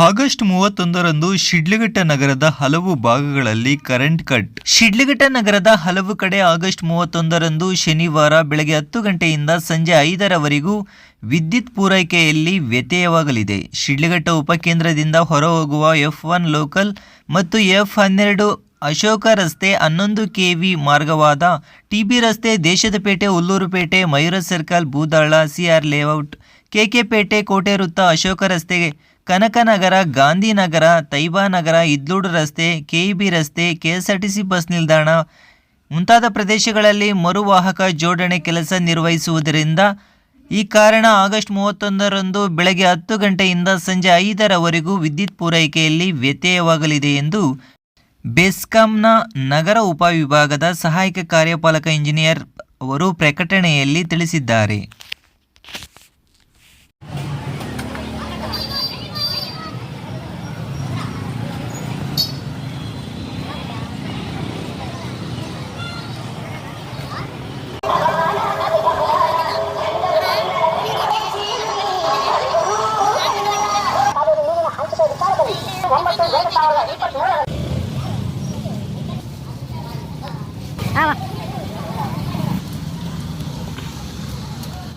August ಮೂವತ್ತೊಂದರಂದು ಶಿಡ್ಲಘಟ್ಟ ನಗರದ ಹಲವು ಭಾಗಗಳಲ್ಲಿ ಕರೆಂಟ್ ಕಟ್. ಶಿಡ್ಲಘಟ್ಟ ನಗರದ ಹಲವು ಕಡೆ ಆಗಸ್ಟ್ ಮೂವತ್ತೊಂದರಂದು ಶನಿವಾರ ಬೆಳಗ್ಗೆ ಹತ್ತು ಗಂಟೆಯಿಂದ ಸಂಜೆ ಐದರವರೆಗೂ ವಿದ್ಯುತ್ ಪೂರೈಕೆಯಲ್ಲಿ ವ್ಯತ್ಯಯವಾಗಲಿದೆ. ಶಿಡ್ಲಘಟ್ಟ ಉಪಕೇಂದ್ರದಿಂದ ಹೊರಹೋಗುವ ಎಫ್ ಒನ್ ಲೋಕಲ್ ಮತ್ತು ಎಫ್ ಹನ್ನೆರಡು ಅಶೋಕ ರಸ್ತೆ ಹನ್ನೊಂದು ಕೆವಿ ಮಾರ್ಗವಾದ ಟಿಬಿ ರಸ್ತೆ Deshadapete, Hullurpete, Mayura circle Budala CR layout KKpete ಕೋಟೆ ವೃತ್ತ ಅಶೋಕ ರಸ್ತೆ ಕನಕನಗರ, ಗಾಂಧಿನಗರ ತೈಬಾನಗರ ಇದ್ಲೂಡು ರಸ್ತೆ, ಕೆಇಬಿ ರಸ್ತೆ, ಕೆಎಸ್ಆರ್ಟಿಸಿ ಬಸ್ ನಿಲ್ದಾಣ ಮುಂತಾದ ಪ್ರದೇಶಗಳಲ್ಲಿ ಮರುವಾಹಕ ಜೋಡಣೆ ಕೆಲಸ ನಿರ್ವಹಿಸುವುದರಿಂದ ಈ ಕಾರಣ ಆಗಸ್ಟ್ ಮೂವತ್ತೊಂದರಂದು ಬೆಳಗ್ಗೆ ಹತ್ತು ಗಂಟೆಯಿಂದ ಸಂಜೆ ಐದರವರೆಗೂ ವಿದ್ಯುತ್ ಪೂರೈಕೆಯಲ್ಲಿ ವ್ಯತ್ಯಯವಾಗಲಿದೆ ಎಂದು ಬೆಸ್ಕಾಂನ ನಗರ ಉಪವಿಭಾಗದ ಸಹಾಯಕ ಕಾರ್ಯಪಾಲಕ ಇಂಜಿನಿಯರ್ ಅವರು ಪ್ರಕಟಣೆಯಲ್ಲಿ ತಿಳಿಸಿದ್ದಾರೆ. 到了一个多来